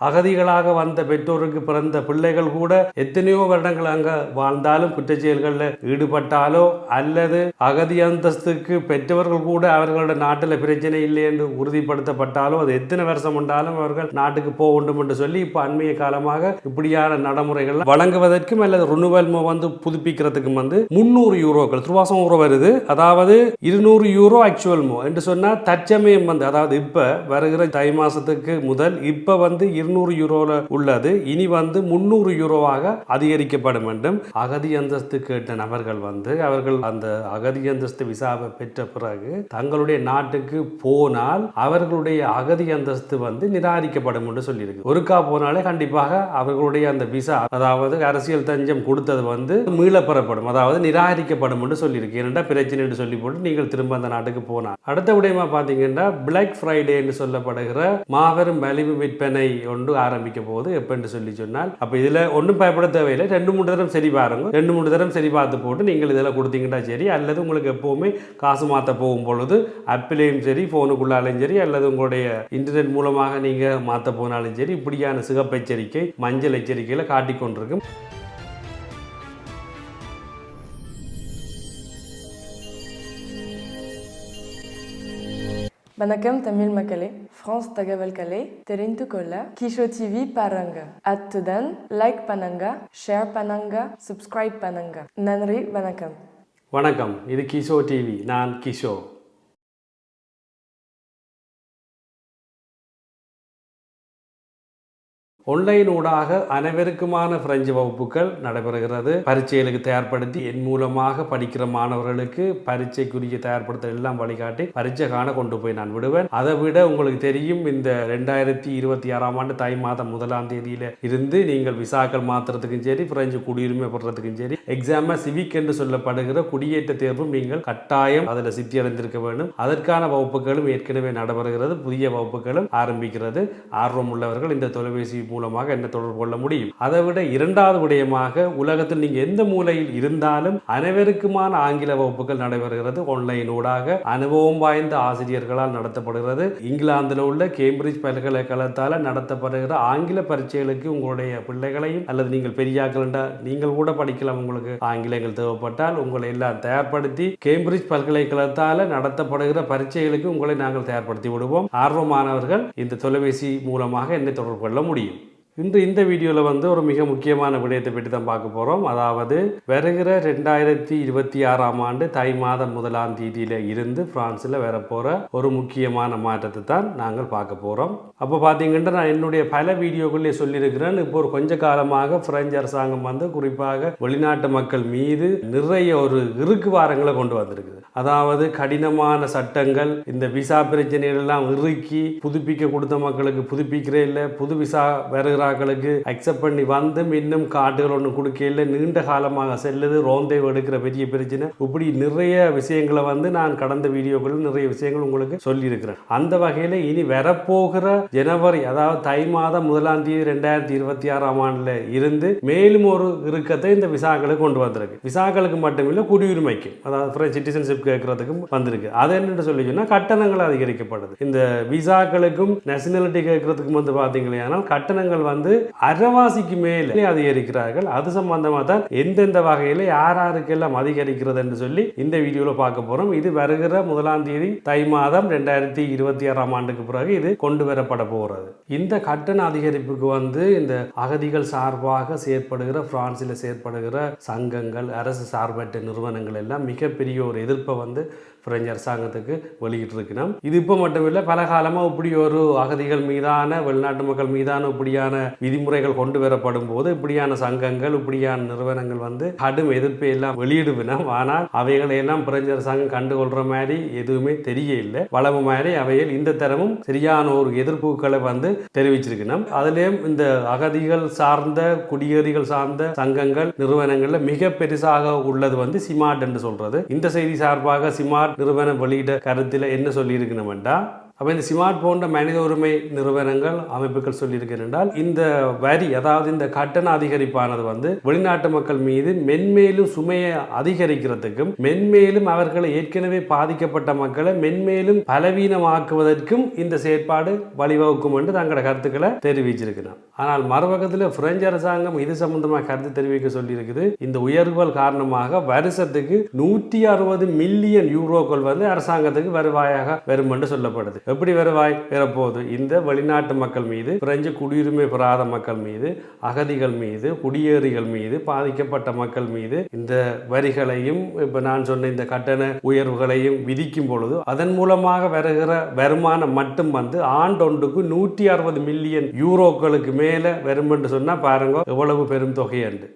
அகதிகளாக வந்த பெற்றோருக்கு பிறந்த பிள்ளைகள் கூட எத்தனையோ வருடங்கள் அங்க வாழ்ந்தாலும் குற்றச்செயல்களில் ஈடுபட்டாலோ அல்லது அகதி அந்தஸ்துக்கு பெற்றவர்கள் கூட அவர்களோட நாட்டில் பிரச்சனை இல்லை என்று உறுதிப்படுத்தப்பட்டாலோ அது எத்தனை வருஷம் உண்டாலும் அவர்கள் நாட்டுக்கு போக வேண்டும் என்று சொல்லி இப்போ அண்மைய காலமாக இப்படியான நடைமுறைகள் வழங்குவதற்கும் அல்லது ரினுவல் வந்து புதுப்பிக்கிறதுக்கும் வந்து முந்நூறு யூரோக்கள் துருவாசம் யூரோ வருது. அதாவது இருநூறு யூரோ ஆக்சுவல் மோ. என்று சொன்னால் தற்சமயம் வந்து அதாவது இப்போ வருகிற தை மாசத்துக்கு முதல் இப்போ வந்து இருநூறு யூரோல உள்ளது. இனி வந்து முந்நூறு யூரோவாக அதிகரிக்கப்படும் என்றும் அகதி அந்தஸ்து கேட்ட நபர்கள் வந்து அவர்கள் அந்த அகதி அந்தஸ்து விசாவை பெற்ற பிறகு தங்களுடைய நாட்டுக்கு போனால் அவர்களுடைய அகதி அந்தஸ்து வந்து நிராகரிக்கப்படும் என்று சொல்லியிருக்கு. ஒருக்கா போனாலே கண்டிப்பாக அவர்களுடைய அந்த விசா அதாவது அரசியல் தஞ்சம் கொடுத்தது வந்து மீள பெறப்படும் அதாவது நிராகரிக்கப்படும் என்று சொல்லியிருக்கு. ஏனென்றா பிரச்சனை என்று சொல்லி போட்டு நீங்கள் திரும்ப அந்த நாட்டுக்கு போனால். அடுத்த விடயமா பார்த்தீங்கன்னா பிளாக் ஃப்ரைடே என்று சொல்லப்படுகிற மாபெரும் மலிவு விற்பனை ஒன்று ஆரம்பிக்க போகுது எப்பென்று சொல்லி சொன்னால். அப்போ இதில் ஒன்றும் பயப்பட தேவையில்லை. ரெண்டு மூணு தரம் சரி பாருங்க. ரெண்டு மூணு தரம் சரி பார்த்து போட்டு நீங்கள் இதில் கொடுத்தீங்கன்னா சரி அல்லது உங்களுக்கு எப்போவுமே காசு மாற்ற போகும் பொழுது ஆப்பிலையும் சரி ஃபோனுக்குள்ளாலையும் சரி அல்லது உங்களுடைய இன்டர்நெட் மூலமாக நீங்கள் மாற்ற போனாலும் சரி இப்படியான சிகப்பு எச்சரிக்கை மஞ்சள் எச்சரிக்கையில் காட்டிக்கொண்டிருக்கும். வணக்கம் தமிழ் மக்களே. ஃப்ரான்ஸ் தகவல்களை தெரிந்து கொள்ள கிஷோ டிவி பாருங்க. அத்துடன் லைக் பண்ணுங்க ஷேர் பண்ணுங்க சப்ஸ்கிரைப் பண்ணுங்க. நன்றி வணக்கம். வணக்கம். இது கிஷோ டிவி நான் கிஷோ. ஒன்லைன் ஊடாக அனைவருக்குமான பிரெஞ்சு வகுப்புகள் நடைபெறுகிறது. பரீட்சைகளுக்கு தயார்படுத்தி என் மூலமாக படிக்கிற மாணவர்களுக்கு பரீட்சைக்குரிய தயார்படுத்த எல்லாம் வழிகாட்டி பரீட்சை காண கொண்டு போய் நான் விடுவேன். அதை விட உங்களுக்கு தெரியும் இந்த ரெண்டாயிரத்தி இருபத்தி ஆறாம் ஆண்டு தை மாதம் முதலாம் தேதியில இருந்து நீங்கள் விசாக்கள் மாத்துறதுக்கும் சரி பிரெஞ்சு குடியுரிமை பெறதுக்கும் சரி எக்ஸாம சிவிக் என்று சொல்லப்படுகிற குடியேற்ற தேர்வும் நீங்கள் கட்டாயம் அதில் சித்தி அடைந்திருக்க வேண்டும். அதற்கான வகுப்புகளும் ஏற்கனவே நடைபெறுகிறது புதிய வகுப்புகளும் ஆரம்பிக்கிறது. ஆர்வம் உள்ளவர்கள் இந்த தொலைபேசி மூலமாக என்ன தொடர்பு கொள்ள முடியும்? அதை விட இரண்டாவது விடயமாக உலகத்தில் நீங்க எந்த மூலையில் இருந்தாலும் அனைவருக்குமான ஆங்கில வகுப்புகள் நடைபெறுகிறது. ஆன்லைன் ஊடாக அனுபவம் வாய்ந்த ஆசிரியர்களால் நடத்தப்படுகிறது. இங்கிலாந்தில் உள்ள கேம்பிரிட்ஜ் பல்கலைக்கழகத்தால் நடத்தப்படுகிற ஆங்கில பரீட்சைகளுக்கு உங்களுடைய பிள்ளைகளையும் அல்லது நீங்கள் பெரியாக்கள் நீங்கள் கூட படிக்கலாம். உங்களுக்கு ஆங்கிலங்கள் தேவைப்பட்டால் உங்களை எல்லாம் தயார்படுத்தி கேம்பிரிட்ஜ் பல்கலைக்கழகத்தால் நடத்தப்படுகிற பரீட்சைகளுக்கு உங்களை நாங்கள் தயார்படுத்தி விடுவோம். ஆர்வமானவர்கள் இந்த தொலைபேசி மூலமாக என்னை தொடர்பு கொள்ள முடியும். இன்று இந்த வீடியோவில் வந்து ஒரு மிக முக்கியமான விடயத்தை பற்றி தான் பார்க்க போகிறோம் அதாவது வருகிற ரெண்டாயிரத்தி இருபத்தி ஆறாம் ஆண்டு தை மாதம் முதலாம் தேதியில் இருந்து பிரான்ஸில் வரப்போகிற ஒரு முக்கியமான மாற்றத்தை தான் நாங்கள் பார்க்க போகிறோம் அப்போ பார்த்தீங்கன்னா நான் என்னுடைய பல வீடியோக்குள்ளே சொல்லியிருக்கிறேன். இப்போ ஒரு கொஞ்ச காலமாக பிரெஞ்சு அரசாங்கம் வந்து குறிப்பாக வெளிநாட்டு மக்கள் மீது நிறைய ஒரு இறுக்கு வாரங்களை கொண்டு வந்திருக்குது. அதாவது கடினமான சட்டங்கள் இந்த விசா பிரச்சனைகள் எல்லாம் இறுக்கி புதுப்பிக்க கொடுத்த மக்களுக்கு புதுப்பிக்கிறே இல்லை புது விசா வருகிறார்களுக்கு அக்செப்ட் பண்ணி வந்து இன்னும் காட்டுகள் ஒன்று கொடுக்கல நீண்ட காலமாக செல்லுது ரோந்தை எடுக்கிற பெரிய பிரச்சனை. இப்படி நிறைய விஷயங்களை வந்து நான் கடந்த வீடியோக்களில் நிறைய விஷயங்கள் உங்களுக்கு சொல்லியிருக்கிறேன். அந்த வகையில் இனி வரப்போகிற ஜனவரி அதாவது தை மாதம் முதலாம் தேதி ரெண்டாயிரத்தி இருபத்தி ஆறாம் ஆண்டில் இருந்து மேலும் ஒரு இறுக்கத்தை இந்த விசாக்களுக்கு கொண்டு வந்திருக்கு. விசாக்களுக்கு மட்டுமில்லை குடியுரிமைக்கு அதாவது சிட்டிசன்ஷிப் கேட்கறதுக்கும் வந்திருக்கு. அது என்னன்னு சொல்லி சொன்னால் கட்டணங்கள் அதிகரிக்கப்படுது. இந்த விசாக்களுக்கும் நேஷனாலிட்டி கேட்கறதுக்கும் வந்து பார்த்தீங்கன்னா கட்டணங்கள் வந்து வந்து அரைவாசிக்கு மேலே அதிகரிக்கிறார்கள் அது சம்பந்தமாக தான் எந்தெந்த வகையில் யார் யாருக்கெல்லாம் அதிகரிக்கிறது என்று சொல்லி இந்த வீடியோவில் பார்க்க போகிறோம் இது வருகிற முதலாம் தேதி தை மாதம் ரெண்டாயிரத்தி இருபத்தி ஆறாம் ஆண்டுக்கு பிறகு இது கொண்டு வரப்பட போகிறது. இந்த கட்டண அதிகரிப்புக்கு வந்து இந்த அகதிகள் சார்பாக செயற்படுகிற பிரான்சில் செயற்படுகிற சங்கங்கள் அரசு சார்பற்ற நிறுவனங்கள் எல்லாம் மிகப்பெரிய ஒரு எதிர்ப்பை வந்து பிரெஞ்சு அரசாங்கத்துக்கு வெளியிட்டு இருக்கணும் இது இப்போ மட்டுமில்லை பல காலமாக இப்படி ஒரு அகதிகள் மீதான வெளிநாட்டு மக்கள் மீதான இப்படியான விதிமுறைகள் கொண்டு வரப்படும் போது இப்படியான சங்கங்கள் இப்படியான நிறுவனங்கள் வந்து கடும் எதிர்ப்பை எல்லாம் வெளியிடுவினோம் ஆனால் அவைகளை எல்லாம் பிரெஞ்சு அரசாங்கம் கண்டுகொள்ற மாதிரி எதுவுமே தெரிய இல்லை வளவு மாதிரி அவையில் இந்த தரமும் சரியான ஒரு எதிர்ப்புகளை வந்து தெரிவிச்சிருக்கணும் அதுலேயும் இந்த அகதிகள் சார்ந்த குடியேறிகள் சார்ந்த சங்கங்கள் நிறுவனங்களில் மிக பெருசாக உள்ளது வந்து சிமார்ட் என்று சொல்றது. இந்த செய்தி சார்பாக சிமார்ட் நிறுவனம் வெளியிட்ட கருத்தில் என்ன சொல்லியிருக்கணும்டா அப்போ இந்த ஸ்மார்ட் போன்ற மனித உரிமை நிறுவனங்கள் அமைப்புகள் சொல்லியிருக்கிறென்றால் இந்த வரி அதாவது இந்த கட்டண அதிகரிப்பானது வந்து வெளிநாட்டு மக்கள் மீது மென்மேலும் சுமையை அதிகரிக்கிறதுக்கும் மென்மேலும் அவர்களை ஏற்கனவே பாதிக்கப்பட்ட மக்களை மென்மேலும் பலவீனமாக்குவதற்கும் இந்த செயற்பாடு வழிவகுக்கும் என்று தங்களோட கருத்துக்களை தெரிவிச்சிருக்கிறார். ஆனால் மறுபக்கத்தில் பிரெஞ்சு அரசாங்கம் இது சம்பந்தமாக கருத்து தெரிவிக்க சொல்லியிருக்குது. இந்த உயர்வுகள் காரணமாக வருஷத்துக்கு நூற்றி அறுபது மில்லியன் யூரோக்கள் வந்து அரசாங்கத்துக்கு வருவாயாக வரும் என்று சொல்லப்படுது. எப்படி வருவாய் பெறப்போகுது இந்த வெளிநாட்டு மக்கள் மீது பிரெஞ்சு குடியுரிமை பெறாத மக்கள் மீது அகதிகள் மீது குடியேறிகள் மீது பாதிக்கப்பட்ட மக்கள் மீது இந்த வரிகளையும் இப்ப நான் சொன்ன இந்த கட்டண உயர்வுகளையும் விதிக்கும் பொழுது அதன் மூலமாக வருகிற வருமானம் மட்டும் வந்து ஆண்டொன்றுக்கு நூற்றி அறுபது மில்லியன் யூரோக்களுக்கு மேலே வரும் என்று சொன்னா பாருங்க எவ்வளவு பெரும் தொகை என்று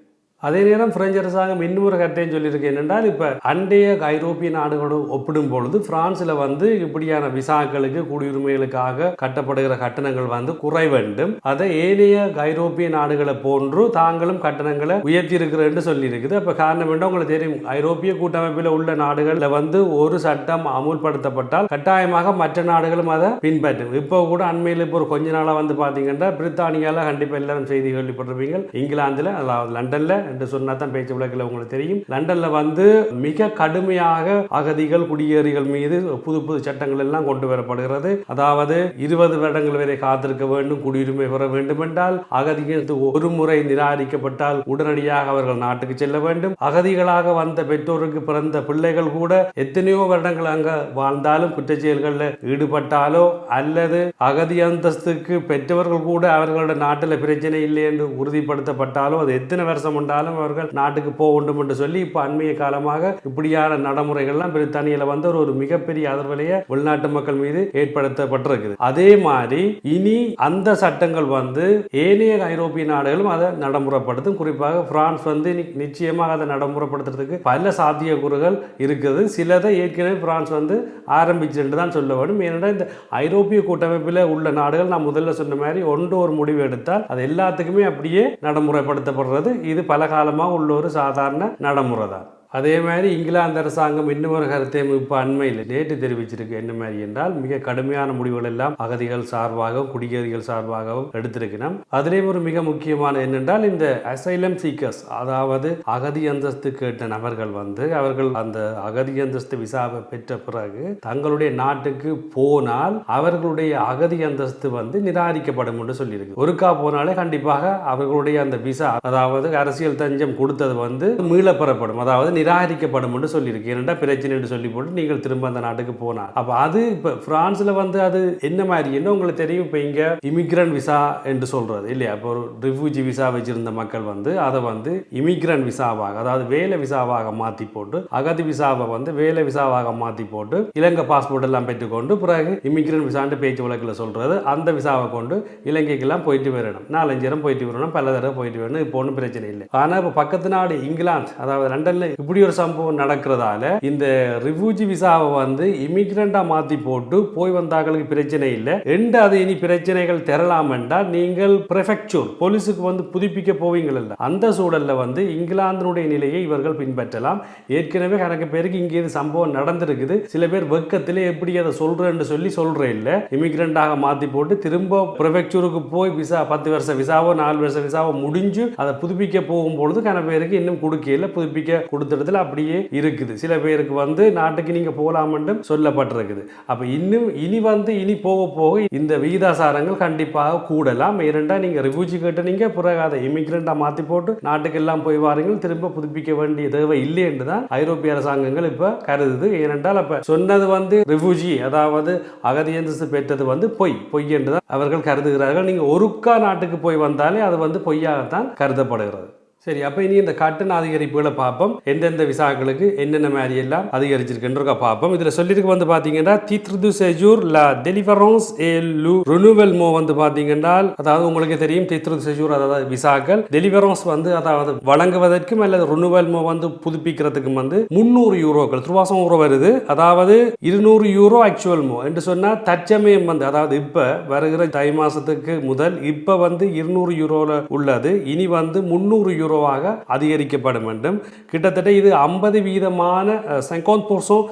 அதே நேரம் பிரெஞ்சு அரசாங்கம் இன்னொரு கட்டையும் சொல்லியிருக்கு. என்னென்றால் இப்போ அண்டைய ஐரோப்பிய நாடுகளோடு ஒப்பிடும் பொழுது பிரான்ஸில் வந்து இப்படியான விசாக்களுக்கு குடியுரிமைகளுக்காக கட்டப்படுகிற கட்டணங்கள் வந்து குறை வேண்டும். அதை ஏனைய ஐரோப்பிய நாடுகளை போன்று தாங்களும் கட்டணங்களை உயர்த்தியிருக்கிறேன்னு சொல்லியிருக்குது. அப்போ காரணம் என்ன? உங்களுக்கு தெரியும் ஐரோப்பிய கூட்டமைப்பில் உள்ள நாடுகளில் வந்து ஒரு சட்டம் அமுல்படுத்தப்பட்டால் கட்டாயமாக மற்ற நாடுகளும் அதை பின்பற்றும். இப்போ கூட அண்மையில் இப்போ ஒரு கொஞ்ச நாளாக வந்து பார்த்தீங்கன்னா பிரித்தானியாவில் கண்டிப்பாக எல்லாரும் செய்தி கேள்விப்பட்டிருப்பீங்க. இங்கிலாந்தில் அதாவது லண்டனில் என்று சொன்னால் தான் பேச்சு விளக்கில் உங்களுக்கு தெரியும். லண்டன்ல வந்து மிக கடுமையாக அகதிகள் குடியேறிகள் மீது புது புது சட்டங்கள் எல்லாம் கொண்டு வரப்படுகிறது. அதாவது இருபது வருடங்கள் வரை காத்திருக்க வேண்டும் குடியுரிமை பெற வேண்டும் என்றால் அகதிகள் ஒரு முறை நிராகரிக்கப்பட்டால் உடனடியாக அவர்கள் நாட்டுக்கு செல்ல வேண்டும். அகதிகளாக வந்த பெற்றோருக்கு பிறந்த பிள்ளைகள் கூட எத்தனையோ வருடங்கள் அங்க வாழ்ந்தாலும் குற்றச்செயல்களில் ஈடுபட்டாலோ அல்லது அகதி அந்தஸ்துக்கு பெற்றவர்கள் கூட அவர்களோட நாட்டில் பிரச்சனை இல்லை என்று உறுதிப்படுத்தப்பட்டாலோ அது எத்தனை வருஷம் காலம் அவர்கள் நாட்டுக்கு போக வேண்டும் என்று சொல்லி இப்போ அண்மைய காலமாக இப்படியான நடைமுறைகள்லாம் பிரித்தானியில் வந்து ஒரு ஒரு மிகப்பெரிய அதிர்வலையை வெளிநாட்டு மக்கள் மீது ஏற்படுத்தப்பட்டிருக்குது. அதே மாதிரி இனி அந்த சட்டங்கள் வந்து ஏனைய ஐரோப்பிய நாடுகளும் அதை நடைமுறைப்படுத்தும். குறிப்பாக பிரான்ஸ் வந்து நிச்சயமாக அதை நடைமுறைப்படுத்துறதுக்கு பல சாத்தியக்கூறுகள் இருக்குது. சிலதை ஏற்கனவே பிரான்ஸ் வந்து ஆரம்பிச்சுட்டு தான் சொல்ல வேண்டும். ஏனென்றால் இந்த ஐரோப்பிய கூட்டமைப்பில் உள்ள நாடுகள் நான் முதல்ல சொன்ன மாதிரி ஒன்று ஒரு முடிவு எடுத்தால் அது எல்லாத்துக்குமே அப்படியே நடைமுறைப்படுத்தப்படுறது. இது பல காலமாக உள்ள ஒரு சாதாரண நடைமுறை தான் அதே மாதிரி இங்கிலாந்து அரசாங்கம் இன்னொரு கருத்தையும் இப்போ அண்மையில் நேற்று தெரிவிச்சிருக்கு. என்ன மாதிரி என்றால் மிக கடுமையான முடிவுகள் எல்லாம் அகதிகள் சார்பாகவும் குடியேறிகள் சார்பாகவும் எடுத்திருக்கணும். அதிலேயும் ஒரு மிக முக்கியமான என்னென்றால் இந்த அசைலம் சீக்கர்ஸ் அதாவது அகதி அந்தஸ்து கேட்ட நபர்கள் வந்து அவர்கள் அந்த அகதி அந்தஸ்து விசாவை பெற்ற பிறகு தங்களுடைய நாட்டுக்கு போனால் அவர்களுடைய அகதி அந்தஸ்து வந்து நிராகரிக்கப்படும் என்று சொல்லியிருக்கு. ஒருக்கா போனாலே கண்டிப்பாக அவர்களுடைய அந்த விசா அதாவது அரசியல் தஞ்சம் கொடுத்தது வந்து மீளப்பெறப்படும் அதாவது நிராகரிக்கப்படும் என்று சொல்லியிருக்கு. இரண்டா பிரச்சனை என்று சொல்லி போட்டு நீங்கள் திரும்ப அந்த நாட்டுக்கு போனால் அப்போ அது இப்போ பிரான்ஸில் வந்து அது என்ன மாதிரி? என்ன உங்களுக்கு தெரியும்? இப்போ இங்கே இமிக்ரண்ட் விசா என்று சொல்றது இல்லையா? இப்போ ஒரு ரிஃப்யூஜி விசா வச்சிருந்த மக்கள் வந்து அதை வந்து இமிக்ரண்ட் விசாவாக அதாவது வேலை விசாவாக மாற்றி போட்டு அகதி விசாவை வந்து வேலை விசாவாக மாற்றி போட்டு இலங்கை பாஸ்போர்ட் எல்லாம் பெற்றுக்கொண்டு பிறகு இமிக்ரண்ட் விசான்ட்டு பேச்சு வழக்கில் சொல்றது அந்த விசாவை கொண்டு இலங்கைக்கெல்லாம் போயிட்டு வரணும். நாலஞ்சு இடம் போயிட்டு வரணும் பல தடவை போயிட்டு வரணும் இப்போ ஒன்றும் பிரச்சனை இல்லை. ஆனால் இப்போ பக்கத்து நாடு இங்கிலாந்து அதாவது லண்டன்ல இப்படி ஒரு சம்பவம் நடக்கிறதால இந்த ரிஃப்யூஜி விசாவை வந்து இமிக்ரண்டா மாத்தி போட்டு போய் வந்தாங்களுக்கு பிரச்சனை இல்லை. எண்டு அது இனி பிரச்சனைகள் தெரலாம் என்றால் நீங்கள் ப்ரெஃபெக்சூர் போலீஸுக்கு வந்து புதுப்பிக்க போவீங்கள்ல அந்த சூழல்ல வந்து இங்கிலாந்தினுடைய நிலையை இவர்கள் பின்பற்றலாம். ஏற்கனவே கணக்கு பேருக்கு இங்கே இது சம்பவம் நடந்திருக்குது. சில பேர் வெக்கத்திலே எப்படி அதை சொல்றேன்னு சொல்லி சொல்றேன் இல்லை. இமிகிரண்டாக மாத்தி போட்டு திரும்ப ப்ரெஃபெக்சூருக்கு போய் விசா பத்து வருஷம் விசாவோ நாலு வருஷம் விசாவோ முடிஞ்சு அதை புதுப்பிக்க போகும்பொழுது கணக்கு பேருக்கு இன்னும் கொடுக்கல புதுப்பிக்க கொடுத்துறதுல அப்படியே இருக்குது. சில பேருக்கு வந்து நாட்டுக்கு நீங்க போகலாமென்றும் சொல்லப்பட்டிருக்குது. அப்ப இன்னும் இனி வந்து இனி போக போக இந்த விகிதாசாரங்கள் கண்டிப்பாக கூடலாம். இரண்டா நீங்க ரிவ்யூஜி கேட்டு நீங்க பிறகு அதை இமிக்ரெண்டா மாத்தி போட்டு நாட்டுக்கு எல்லாம் போய் வாருங்கள். திரும்ப புதுப்பிக்க வேண்டிய தேவை இல்லை என்று தான் ஐரோப்பிய அரசாங்கங்கள் இப்ப கருதுது. ஏனென்றால் அப்ப சொன்னது வந்து ரிஃப்யூஜி அதாவது அகதி பெற்றது வந்து பொய். பொய் என்று தான் அவர்கள் கருதுகிறார்கள். நீங்க ஒருக்கா நாட்டுக்கு போய் வந்தாலே அது வந்து பொய்யாகத்தான் கருதப்படுகிறது. சரி அப்போ இனி இந்த கட்டண அதிகரிப்புகளை பார்ப்போம். எந்தெந்த விசாக்களுக்கு என்னென்ன மாதிரி எல்லாம் அதிகரிச்சிருக்குன்றத பார்ப்போம். இதில் சொல்லியிருக்கு வந்து பார்த்தீங்கன்னா தித்ருது செஜூர் லா டெலிவரன்ஸ் ஏ லு ரினுவல் மோ வந்து பார்த்தீங்கன்னா அதாவது உங்களுக்கு தெரியும் தித்ருது செஜூர் அதாவது விசாக்கள். டெலிவரன்ஸ் வந்து அதாவது வழங்குவதற்கும் அல்லது ரினுவல் மோ வந்து புதுப்பிக்கிறதுக்கும் வந்து முந்நூறு யூரோக்கள் துருவாசம் யூரோ வருது. அதாவது இருநூறு யூரோ ஆக்சுவல் மோ என்று சொன்னால் தற்சமயம் வந்து அதாவது இப்போ வருகிற தை மாதத்துக்கு முதல் இப்போ வந்து இருநூறு யூரோவில் உள்ளது. இனி வந்து முந்நூறு யூரோ யூரோவாக அதிகரிக்கப்படும் என்றும் கிட்டத்தட்ட இது ஐம்பது வீதமான செங்கோன் போர்ஸும்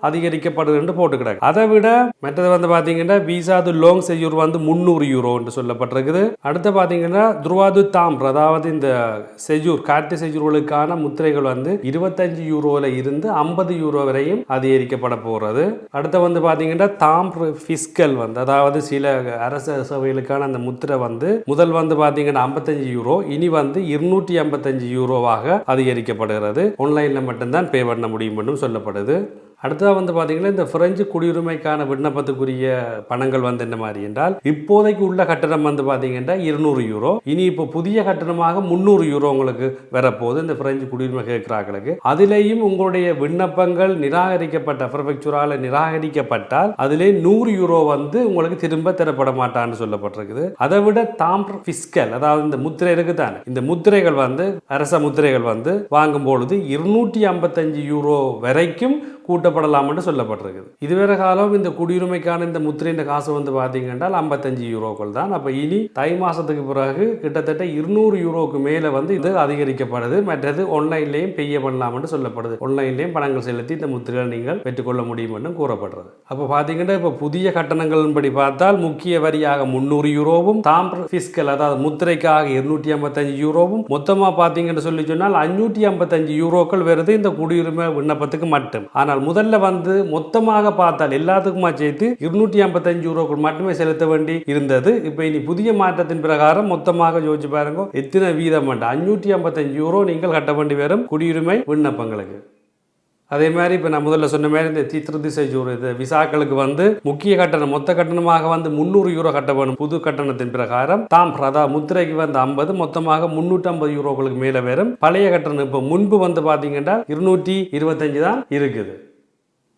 என்று போட்டு கிடக்கு அதை விட மற்றது வந்து பார்த்தீங்கன்னா விசாது லோங் செய்யூர் வந்து முந்நூறு யூரோ என்று சொல்லப்பட்டிருக்குது. அடுத்து பார்த்தீங்கன்னா துருவாது தாம் அதாவது இந்த செஜூர் காட்டு செஜூர்களுக்கான முத்திரைகள் வந்து இருபத்தஞ்சு யூரோவில் இருந்து ஐம்பது யூரோ வரையும் அதிகரிக்கப்பட போகிறது அடுத்து வந்து பார்த்தீங்கன்னா தாம் ஃபிஸ்கல் வந்து அதாவது சில அரசு சபைகளுக்கான அந்த முத்திரை வந்து முதல் வந்து பார்த்தீங்கன்னா ஐம்பத்தஞ்சு யூரோ இனி வந்து இருநூற்றி ஐம்பத்தஞ்சு யூரோவாக அதிகரிக்கப்படுகிறது. ஆன்லைனில் மட்டும்தான் பே பண்ண முடியும் என்றும் சொல்லப்படுது. அடுத்ததாக வந்து பார்த்தீங்கன்னா இந்த பிரெஞ்சு குடியுரிமைக்கான விண்ணப்பத்துக்குரிய பணங்கள் வந்து என்ன மாதிரி என்றால் இப்போதைக்கு உள்ள கட்டணம் வந்து பார்த்தீங்கன்னா இருநூறு யூரோ. இனி இப்போ புதிய கட்டணமாக முந்நூறு யூரோ உங்களுக்கு வரப்போகுது இந்த பிரெஞ்சு குடியுரிமை கேட்கிறார்களுக்கு. அதிலேயும் உங்களுடைய விண்ணப்பங்கள் நிராகரிக்கப்பட்ட ப்ரொஃபெக்சுரால் நிராகரிக்கப்பட்டால் அதிலே நூறு யூரோ வந்து உங்களுக்கு திரும்ப தரப்பட மாட்டான்னு சொல்லப்பட்டிருக்குது. அதை விட தாம் பிஸ்கல் அதாவது இந்த முத்திரை இருக்குதானே இந்த முத்திரைகள் வந்து அரச முத்திரைகள் வந்து வாங்கும் பொழுது இருநூற்றி ஐம்பத்தஞ்சு யூரோ வரைக்கும் கூட்டப்படலாம் என்று சொல்லப்பட்டிருக்குது இதுவரை காலம் இந்த குடியுரிமைக்கான இந்த முத்திரையின் காசு வந்து பார்த்தீங்கன்னா ஐம்பத்தஞ்சு யூரோக்கள் தான். அப்போ இனி தை மாதத்துக்கு பிறகு கிட்டத்தட்ட இருநூறு யூரோக்கு மேலே வந்து இது அதிகரிக்கப்படுது. மற்றது ஆன்லைன்லேயும் பெய்ய பண்ணலாம் என்று சொல்லப்படுது. ஆன்லைன்லேயும் பணங்கள் செலுத்தி இந்த முத்திரைகளை நீங்கள் பெற்றுக்கொள்ள முடியும் என்று கூறப்படுறது அப்போ பார்த்தீங்கன்னா இப்போ புதிய கட்டணங்களின்படி பார்த்தால் முக்கிய வரியாக முந்நூறு யூரோவும் தாம்பர ஃபிஸ்கல் அதாவது முத்திரைக்காக இருநூற்றி ஐம்பத்தஞ்சு யூரோவும் மொத்தமாக பார்த்தீங்கன்னு சொல்லி சொன்னால் அஞ்சூற்றி ஐம்பத்தஞ்சு யூரோக்கள் வருது. இந்த குடியுரிமை விண்ணப்பத்துக்கு மட்டும். ஆனால் முதல்ல வந்து மொத்தமாக பார்த்தால் எல்லாத்துக்குமா சேர்த்து இருநூற்றி ஐம்பத்தஞ்சு ரூபாய்க்குள் மட்டுமே செலுத்த வேண்டி இருந்தது. இப்போ இனி புதிய மாற்றத்தின் பிரகாரம் மொத்தமாக யோசிச்சு பாருங்க. எத்தனை வீதம் வேண்டாம் அஞ்சூற்றி ஐம்பத்தஞ்சு யூரோ நீங்கள் கட்ட வேண்டி வரும் குடியுரிமை விண்ணப்பங்களுக்கு. அதே மாதிரி இப்போ நான் முதல்ல சொன்ன மாதிரி இந்த சித்திர செஜூர் இது விசாக்களுக்கு வந்து முக்கிய கட்டணம் மொத்த கட்டணமாக வந்து முந்நூறு யூரோ கட்ட வேணும் புது கட்டணத்தின் பிரகாரம். தாம் பிரதா முத்திரைக்கு வந்து ஐம்பது மொத்தமாக முந்நூற்றம்பது யூரோக்களுக்கு மேலே வரும். பழைய கட்டணம் இப்போ முன்பு வந்து பார்த்தீங்கன்னா இருநூற்றி இருபத்தஞ்சு தான் இருக்குது.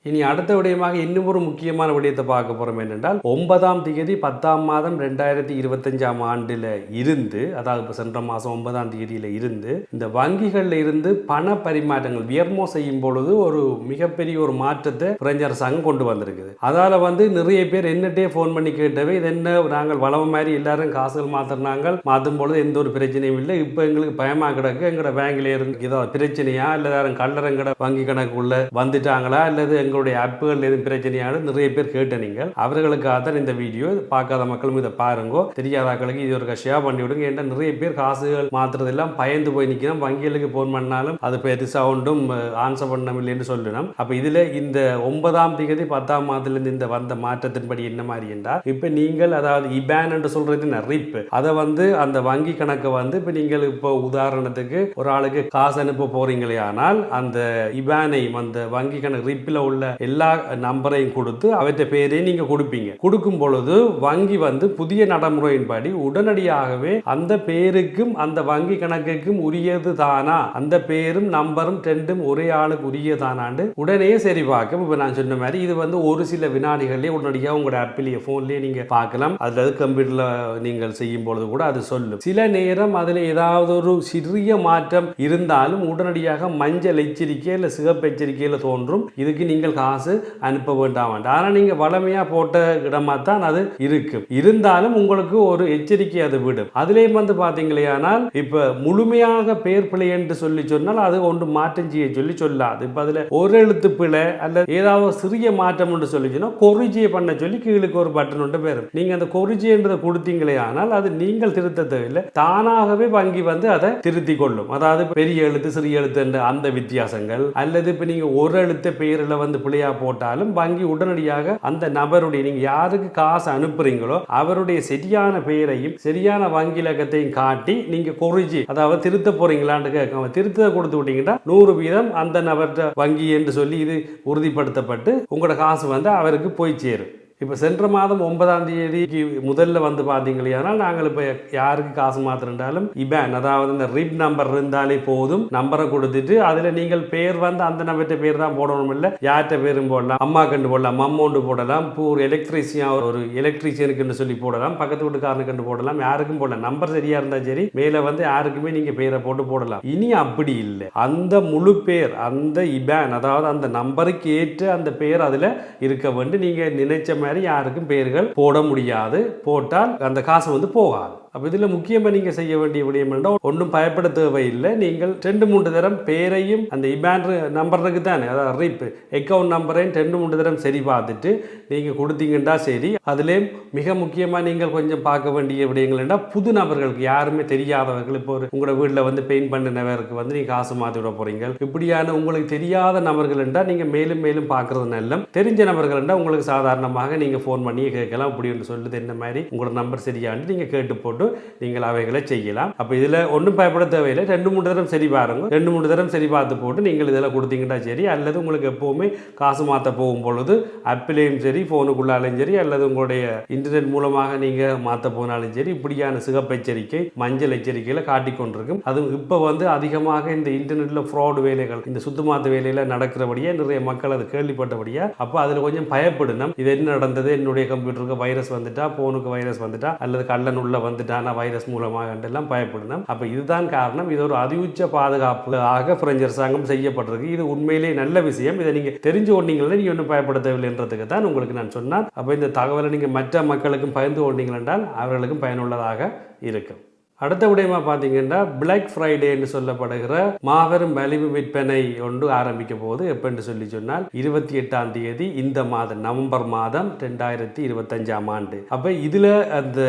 இனி அடுத்த விடயமாக இன்னும் ஒரு முக்கியமான விடயத்தை பார்க்க போகிறோம் என்னென்றால் ஒன்பதாம் தேதி பத்தாம் மாதம் ரெண்டாயிரத்தி இருபத்தஞ்சாம் ஆண்டில் இருந்து அதாவது இப்போ சென்ற மாதம் ஒன்பதாம் தேதியில் இருந்து இந்த வங்கிகளில் இருந்து பண பரிமாற்றங்கள் வியர்மோ செய்யும் பொழுது ஒரு மிகப்பெரிய ஒரு மாற்றத்தை பிரெஞ்சு அரசாங்கம் கொண்டு வந்திருக்குது. அதால் வந்து நிறைய பேர் என்னட்டே ஃபோன் பண்ணி கேட்டவே இது என்ன நாங்கள் வளவு மாதிரி எல்லாரும் காசுகள் மாற்றுறாங்க மாற்றும் பொழுது எந்த ஒரு பிரச்சனையும் இல்லை. இப்போ எங்களுக்கு பயமாக கிடக்கு எங்களோட பேங்கில் இருந்து ஏதாவது பிரச்சனையா இல்லை யாரும் கல்லறங்கட வங்கி கணக்குள்ள வந்துட்டாங்களா அல்லது எங்களுடைய ஆப்புகள் எதுவும் பிரச்சனையான நிறைய பேர் கேட்ட நீங்கள். அவர்களுக்காக தான் இந்த வீடியோ. பார்க்காத மக்களும் இதை பாருங்க. தெரியாதாக்களுக்கு இது ஒரு ஷேர் பண்ணி விடுங்க ஏன்னா நிறைய பேர் காசுகள் மாத்துறதெல்லாம் பயந்து போய் நிற்கணும் வங்கிகளுக்கு ஃபோன் பண்ணாலும் அது பெருசாக ஒன்றும் ஆன்சர் பண்ண இல்லைன்னு சொல்லணும் அப்போ இதில் இந்த ஒன்பதாம் தேதி பத்தாம் மாதத்துலேருந்து இந்த வந்த மாற்றத்தின்படி என்ன மாதிரி என்றால் இப்போ நீங்கள் அதாவது இபேன் என்று சொல்றது ரிப் அதை வந்து அந்த வங்கி கணக்கை வந்து இப்போ நீங்கள் இப்போ உதாரணத்துக்கு ஒரு ஆளுக்கு காசு அனுப்ப போறீங்களே ஆனால் அந்த இபேனை அந்த வங்கி கணக்கு ரிப்பில் உள்ள எல்லா நம்பரையும் கொடுத்து அவற்றை பேரையும் நீங்க கொடுப்பீங்க. கொடுக்கும் பொழுது வங்கி வந்து புதிய நடைமுறையின்படி உடனடியாகவே அந்த பேருக்கும் அந்த வங்கி கணக்குக்கும் உரியது தானா? அந்த பேரும் நம்பரும் ரெண்டும் ஒரே ஆளுக்கு உரியதானாண்டு உடனே சரி பார்க்கும். இப்போ நான் சொன்ன மாதிரி இது வந்து ஒரு சில வினாடிகள்லேயே உடனடியாக உங்களோட ஆப்பிலேயே ஃபோன்லேயே நீங்கள் பார்க்கலாம். அதில் கம்ப்யூட்டரில் நீங்கள் செய்யும் பொழுது கூட அது சொல்லும். சில நேரம் அதில் ஏதாவது ஒரு சிறிய மாற்றம் இருந்தாலும் உடனடியாக மஞ்சள் எச்சரிக்கை இல்லை சிகப்பு எச்சரிக்கையில் தோன்றும். இதுக்கு நீங்கள் காசு அனுப்ப வேண்டாம் ஆனால் நீங்கள் வளமையாக போட்ட இடமா தான் அது இருக்கும் இருந்தாலும் உங்களுக்கு ஒரு எச்சரிக்கை அது விடும். அதுலேயும் வந்து பார்த்தீங்களேயானால் இப்போ முழுமையாக பேர் பிழை என்று சொல்லி சொன்னால் அது ஒன்று மாற்றம் செய்ய சொல்லி சொல்லாது. இப்போ அதில் ஒரு எழுத்து பிழை அல்லது ஏதாவது சிறிய மாற்றம் என்று சொல்லி சொன்னால் கொரிஜியை பண்ண சொல்லி கீழுக்கு ஒரு பட்டன் ஒன்று பேரும் நீங்கள் அந்த கொரிஜின்றதை கொடுத்தீங்களே ஆனால் அது நீங்கள் திருத்த தேவையில்லை. தானாகவே வங்கி வந்து அதை திருத்தி கொள்ளும். அதாவது பெரிய எழுத்து சிறிய எழுத்து என்ற அந்த வித்தியாசங்கள். அல்லது இப்போ நீங்கள் ஒரு எழுத்து பெயரில் வந்து பிழையாக போட்டாலும் வங்கி உடனடியாக அந்த நபருடைய நீங்கள் யாருக்கு காசு அனுப்புறீங்களோ அவருடைய சரியான பெயரையும் சரியான வங்கி இலக்கத்தையும் காட்டி நீங்கள் கொரிஜி அதாவது திருத்த போறீங்களான்னு கேட்க திருத்த கொடுத்து விட்டீங்கன்னா நூறு வீதம் அந்த நபர்கிட்ட வங்கி என்று சொல்லி இது உறுதிப்படுத்தப்பட்டு உங்களோட காசு வந்து அவருக்கு போய் சேரும். இப்போ சென்ற மாதம் ஒன்பதாம் தேதிக்கு முதல்ல வந்து பார்த்தீங்களேனால் நாங்கள் இப்போ யாருக்கு காசு மாத்திரண்டாலும் இபேன் அதாவது இந்த ரிப் நம்பர் இருந்தாலே போதும். நம்பரை கொடுத்துட்டு அதில் நீங்கள் பேர் வந்து அந்த நம்பர்கிட்ட பேர் தான் போடணும் இல்லை யார்கிட்ட பேரும் போடலாம். அம்மா கண்டு போடலாம் மம்மோண்டு போடலாம் இப்போ ஒரு எலக்ட்ரீஷியன் ஒரு எலக்ட்ரீஷியனுக்குன்னு சொல்லி போடலாம் பக்கத்து வீட்டுக்காரனுக்கு போடலாம் யாருக்கும் போடலாம். நம்பர் சரியா இருந்தால் சரி மேலே வந்து யாருக்குமே நீங்கள் பேரை போட்டு போடலாம். இனி அப்படி இல்லை. அந்த முழு பேர் அந்த இபேன் அதாவது அந்த நம்பருக்கு ஏற்ற அந்த பேர் அதில் இருக்க வேண்டும். நீங்கள் நினைச்ச மாதிரி யாருக்கும் பேர்கள் போட முடியாது. போட்டால் அந்த காசு வந்து போகாது. அப்போ இதில் முக்கியமாக நீங்கள் செய்ய வேண்டிய விடயம் என்றால் ஒன்றும் பயப்பட தேவையில்லை. நீங்கள் ரெண்டு மூன்று தரம் பேரையும் அந்த இபேன் நம்பருக்கு தானே அதாவது ரிப் அக்கௌண்ட் நம்பரையும் ரெண்டு மூன்று தரம் சரி பார்த்துட்டு நீங்கள் கொடுத்தீங்கன்னா சரி. அதுலேயும் மிக முக்கியமாக நீங்கள் கொஞ்சம் பார்க்க வேண்டிய விடயங்கள் என்றால் புது நபர்களுக்கு யாருமே தெரியாதவர்கள் இப்போ ஒரு உங்களோட வீட்டில் வந்து பெயிண்ட் பண்ணினவருக்கு வந்து நீங்கள் காசு மாற்றி விட போகிறீங்க இப்படியான உங்களுக்கு தெரியாத நபர்கள் என்றால் நீங்கள் மேலும் மேலும் பார்க்குறது நல்ல தெரிஞ்ச நபர்கள் என்றால் உங்களுக்கு சாதாரணமாக நீங்கள் ஃபோன் பண்ணி கேட்கலாம். இப்படி சொல்லுது என்ன மாதிரி? உங்களோட நம்பர் சரியான்னு நீங்கள் கேட்டு போட்டு நீங்கள் அவைகளை செய்யலாம். அப்போ இதில் ஒன்றும் பயப்பட தேவையில்லை. ரெண்டு மூணு தரம் சரி பாருங்க. ரெண்டு மூணு தரம் சரி பார்த்து போட்டு நீங்கள் இதில் கொடுத்தீங்கன்னா சரி அல்லது உங்களுக்கு எப்போவுமே காசு மாற்ற போகும் பொழுது ஆப்பிலையும் சரி ஃபோனுக்குள்ளாலையும் சரி அல்லது உங்களுடைய இன்டர்நெட் மூலமாக நீங்கள் மாற்ற போனாலும் சரி இப்படியான சிகப்பு எச்சரிக்கை மஞ்சள் எச்சரிக்கையில் காட்டிக்கொண்டிருக்கும் அதுவும் இப்போ வந்து அதிகமாக இந்த இன்டர்நெட்டில் ஃப்ராடு வேலைகள் இந்த சுத்தமாத்த வேலையில் நடக்கிறபடியே நிறைய மக்கள் அது கேள்விப்பட்டபடியா அப்போ அதில் கொஞ்சம் பயப்படணும். இது என்ன நடந்தது? என்னுடைய கம்ப்யூட்டருக்கு வைரஸ் வந்துட்டா ஃபோனுக்கு வைரஸ் வந்துட்டா அல்லது கள்ளன் உள்ள வந்துட்டானா வைரஸ் மூலமாக எல்லாம் பயப்படணும் அப்போ இதுதான் காரணம். இது ஒரு அதியுச்ச பாதுகாப்பு ஆக பிரெஞ்சு அரசாங்கம் செய்யப்பட்டிருக்கு. இது உண்மையிலேயே நல்ல விஷயம். இதை நீங்கள் தெரிஞ்சு கொண்டீங்களே? நீங்கள் ஒன்றும் பயப்பட தேவையில்லைன்றதுக்கு தான் உங்களுக்கு நான் சொன்னேன். அப்போ இந்த தகவலை நீங்கள் மற்ற மக்களுக்கும் பகிர்ந்து கொண்டீங்கள் என்றால் அவர்களுக்கும் பயனுள்ளதாக இருக்கும். அடுத்த விடயமா பார்த்தீங்கன்னா பிளாக் ஃப்ரைடேன்னு சொல்லப்படுகிற மாபெரும் மலிவு விற்பனை ஒன்று ஆரம்பிக்க போகுது. எப்பென்று சொல்லி சொன்னால் இருபத்தி எட்டாம் தேதி இந்த மாதம் நவம்பர் மாதம் ரெண்டாயிரத்தி இருபத்தஞ்சாம் ஆண்டு. அப்போ இதில் அந்த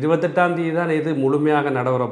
இருபத்தெட்டாம் தேதி தான் இது முழுமையாக நடைபெற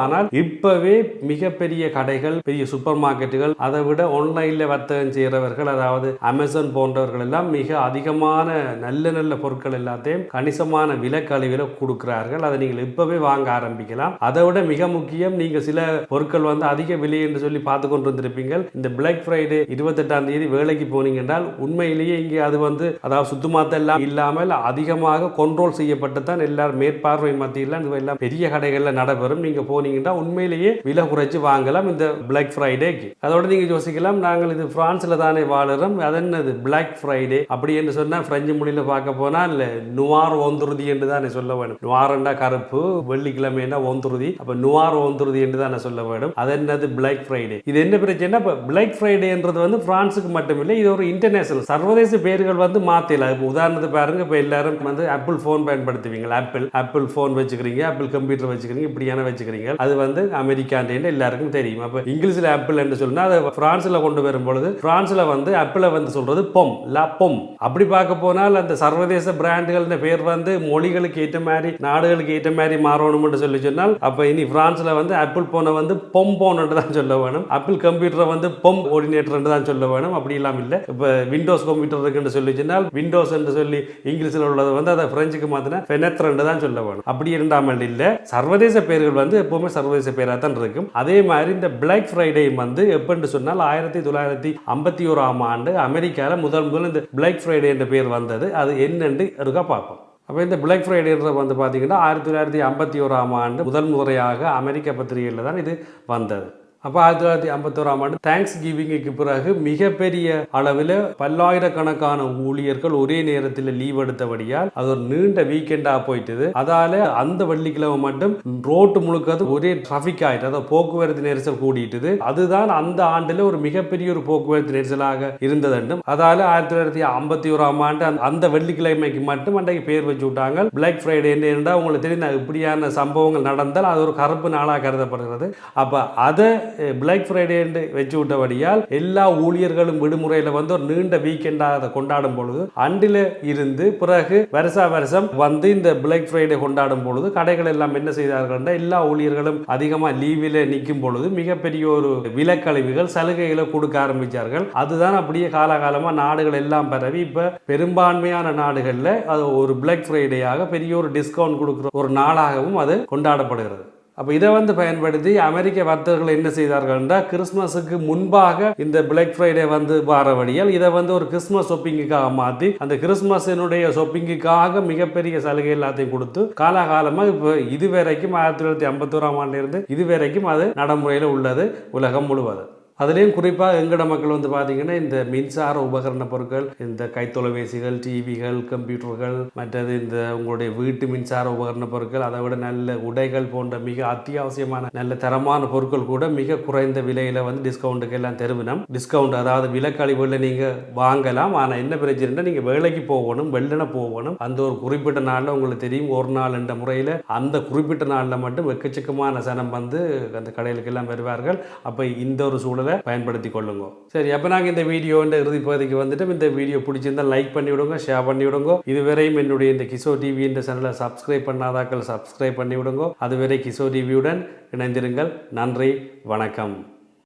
ஆனால் இப்போவே மிகப்பெரிய கடைகள் பெரிய சூப்பர் மார்க்கெட்டுகள் அதை விட ஆன்லைனில் வர்த்தகம் செய்கிறவர்கள் அதாவது அமேசான் போன்றவர்கள் எல்லாம் மிக அதிகமான நல்ல நல்ல பொருட்கள் எல்லாத்தையும் கணிசமான விலக்கழிவில் கொடுக்குறார்கள். அதை நீங்கள் இப்போவே வாங்க ஆரம்பிக்கலாம். அதை விட மிக முக்கியம் நீங்கள் சில பொருட்கள் வந்து அதிக விலை என்று சொல்லி பார்த்து கொண்டு வந்திருப்பீங்க இந்த பிளாக் ஃப்ரைடே இருபத்தெட்டாம் தேதி வேலைக்கு போனீங்க என்றால் உண்மையிலேயே இங்கே அது வந்து அதாவது சுத்தமாத்த எல்லாம் இல்லாமல் அதிகமாக கண்ட்ரோல் செய்யப்பட்டு தான் எல்லாரும் மேற்பார்வை மத்தியில் எல்லாம் பெரிய கடைகளில் நடைபெறும். நீங்கள் போனீங்கன்னா உண்மையிலேயே விலை குறைச்சி வாங்கலாம் இந்த பிளாக் ஃப்ரைடேக்கு அதோட நீங்கள் யோசிக்கலாம் நாங்கள் இது பிரான்ஸில் தானே வாழுறோம் அது என்னது பிளாக் ஃப்ரைடே அப்படி என்று சொன்னால் பிரெஞ்சு மொழியில் பார்க்க போனால் நுவார் ஒந்துருதி என்று தானே சொல்ல வேணும். நுவாரண்டா கருப்பு வெள்ளிக்கிழமைனா ஒந்துருதி அப்போ நுவார் ஒந்துருதி என்று தான் சொல்ல வேண்டும். அது என்னது? பிளாக் ஃப்ரைடே இது என்ன பிரச்சனை இப்போ பிளாக் ஃப்ரைடேன்றது வந்து பிரான்ஸுக்கு மட்டுமில்லை இது ஒரு இன்டர்நேஷனல் சர்வதேச பேர்கள் வந்து மாற்றல இப்போ உதாரணத்துக்கு பாருங்க இப்போ எல்லாரும் வந்து ஆப்பிள் ஃபோன் பயன்படுத்துவீங்க ஆப்பிள் ஆப்பிள் ஃபோன் வச்சுக்கிறீங்க ஆப்பிள் கம்ப்யூட்டர் வச்சுக்கிறீங்க இப்படியான வச்சுக்கிறீங்க. அது வந்து அமெரிக்கான்ட்டு எல்லாருக்கும் தெரியும். அப்போ இங்கிலீஷில் ஆப்பிள் என்று சொன்னால் அதை பிரான்ஸில் கொண்டு வரும்பொழுது பிரான்ஸில் வந்து ஆப்பிளை வந்து சொல்றது பொம் லா பொம். அப்படி பார்க்க போனால் அந்த சர்வதேச பிராண்டுகள் பேர் வந்து மொழிகளுக்கு ஏற்ற மாதிரி நாடுகளுக்கு ஏற்ற மாதிரி மாறணும்னு சொல்லி சொன்னால் அப்போ இனி பிரான்ஸில் வந்து ஆப்பிள் போனை வந்து பொம் என்று தான் சொல்ல வேணும். ஆப்பிள் கம்ப்யூட்டரை வந்து பொம் என்று தான் சொல்ல வேணும். அப்படி இல்லாமல் இல்லை. இப்போ விண்டோஸ் கம்ப்யூட்டர் இருக்குன்னு சொல்லி சொன்னால் விண்டோஸ் என்று சொல்லி இங்கிலீஷில் உள்ளது வந்து அதை பிரெஞ்சுக்கு மாற்றினா ஃபெனத்ரண்டு தான் சொல்ல வேணும். அப்படி இருந்தாமல் இல்லை. சர்வதேச பேர்கள் வந்து எப்போவுமே சர்வதேச பேராக தான் இருக்கும். அதே மாதிரி இந்த பிளாக் ஃப்ரைடே வந்து எப்படின்னு சொன்னால் ஆயிரத்தி தொள்ளாயிரத்தி ஐம்பத்தி ஓராம் ஆண்டு அமெரிக்காவில் முதல் முதல் இந்த பிளாக் ஃப்ரைடே என்ற பேர் வந்தது. அது என்னென்று இருக்கா பார்ப்போம். அப்போ இந்த பிளாக் ஃப்ரைடேன்ற வந்து பார்த்திங்கன்னா ஆயிரத்தி தொள்ளாயிரத்தி ஐம்பத்தி ஓராம் ஆண்டு முதல் முறையாக அமெரிக்க பத்திரிகையில் தான் இது வந்தது. அப்போ ஆயிரத்தி தொள்ளாயிரத்தி ஐம்பத்தோராம் ஆண்டு தேங்க்ஸ் கிவிங்குக்கு பிறகு மிகப்பெரிய அளவில் பல்லாயிரக்கணக்கான ஊழியர்கள் ஒரே நேரத்தில் லீவ் எடுத்தபடியால் அது ஒரு நீண்ட வீக்கெண்டாக போயிட்டது. அதால அந்த வெள்ளிக்கிழமை மட்டும் ரோட்டு முழுக்கது ஒரே டிராஃபிக் ஆயிட்டு அதாவது போக்குவரத்து நெரிசல் கூடிட்டுது. அதுதான் அந்த ஆண்டில் ஒரு மிகப்பெரிய ஒரு போக்குவரத்து நெரிசலாக இருந்ததுண்டும் அதால ஆயிரத்தி தொள்ளாயிரத்தி ஐம்பத்தி ஓராம் ஆண்டு அந்த- அந்த வெள்ளிக்கிழமைக்கு மட்டும் அன்றைக்கு பேர் வச்சு விட்டாங்க. பிளாக் ஃப்ரைடே என்றால் உங்களுக்கு தெரியும் இப்படியான சம்பவங்கள் நடந்தால் அது ஒரு கருப்பு நாளாக கருதப்படுகிறது. அப்போ அதை பிளாக் ஃப்ரைடே வச்சு விட்டபடியால் எல்லா ஊழியர்களும் விடுமுறையில் வந்து ஒரு நீண்ட வீக்கெண்டாக அதை கொண்டாடும் பொழுது அண்டில் இருந்து பிறகு வருஷா வருஷம் வந்து இந்த பிளாக் ஃப்ரைடே கொண்டாடும் பொழுது கடைகள் எல்லாம் என்ன செய்தார்கள் எல்லா ஊழியர்களும் அதிகமாக லீவில் நிற்கும் பொழுது மிகப்பெரிய ஒரு விலக்கழிவுகள் சலுகைகளை கொடுக்க ஆரம்பித்தார்கள் அதுதான் அப்படியே காலகாலமாக நாடுகள் எல்லாம் பரவி இப்போ பெரும்பான்மையான நாடுகளில் அது ஒரு பிளாக் ஃப்ரைடேயாக பெரிய ஒரு டிஸ்கவுண்ட் கொடுக்குற ஒரு நாளாகவும் அது கொண்டாடப்படுகிறது. அப்போ இதை வந்து பயன்படுத்தி அமெரிக்க வர்த்தகர்கள் என்ன செய்தார்கள் என்றால் கிறிஸ்மஸுக்கு முன்பாக இந்த பிளாக் ஃப்ரைடே வந்து வாரவழியால் இதை வந்து ஒரு கிறிஸ்மஸ் ஷாப்பிங்குக்காக மாற்றி அந்த கிறிஸ்மஸினுடைய ஷாப்பிங்குக்காக மிகப்பெரிய சலுகை எல்லாத்தையும் கொடுத்து காலாகாலமாக இப்போ இது வரைக்கும் ஆயிரத்தி தொள்ளாயிரத்தி ஐம்பத்தோராம் ஆண்டிலிருந்து இது வரைக்கும் அது நடைமுறையில் உள்ளது உலகம் முழுவதும். அதுலேயும் குறிப்பாக எங்கட மக்கள் வந்து பார்த்தீங்கன்னா இந்த மின்சார உபகரண பொருட்கள் இந்த கைத்தொலைபேசிகள் டிவிகள் கம்ப்யூட்டர்கள் மற்றது இந்த உங்களுடைய வீட்டு மின்சார உபகரண பொருட்கள் அதை விட நல்ல உடைகள் போன்ற மிக அத்தியாவசியமான நல்ல தரமான பொருட்கள் கூட மிக குறைந்த விலையில் வந்து டிஸ்கவுண்ட்டுக்கு எல்லாம் தருவினம். டிஸ்கவுண்ட் அதாவது விலக்கழிவுகளில் நீங்கள் வாங்கலாம். ஆனால் என்ன பிரச்சனைனா நீங்கள் வேலைக்கு போகணும் வெள்ளன போகணும். அந்த ஒரு குறிப்பிட்ட நாளில் உங்களுக்கு தெரியும். ஒரு நாள் என்ற முறையில் அந்த குறிப்பிட்ட நாளில் மட்டும் எக்கச்சக்கமான சனம் வந்து அந்த கடைகளுக்கு எல்லாம் வருவார்கள். அப்போ இந்த ஒரு சூழலை பயன்படுத்தி கொள்ளுங்க. சரி அப்போ நாங்கள் இந்த வீடியோ இந்த இறுதி பகுதிக்கு வந்துட்டு இந்த வீடியோ பிடிச்சிருந்தா லைக் பண்ணி விடுங்க ஷேர் பண்ணி விடுங்க இதுவரையும் என்னுடைய இந்த கிசோ டிவி என்ற சேனலை சப்ஸ்கிரைப் பண்ணாதாக்கள் சப்ஸ்கிரைப் பண்ணி விடுங்க அதுவரை கிசோ டிவியுடன் இணைந்திருங்கள். நன்றி வணக்கம்.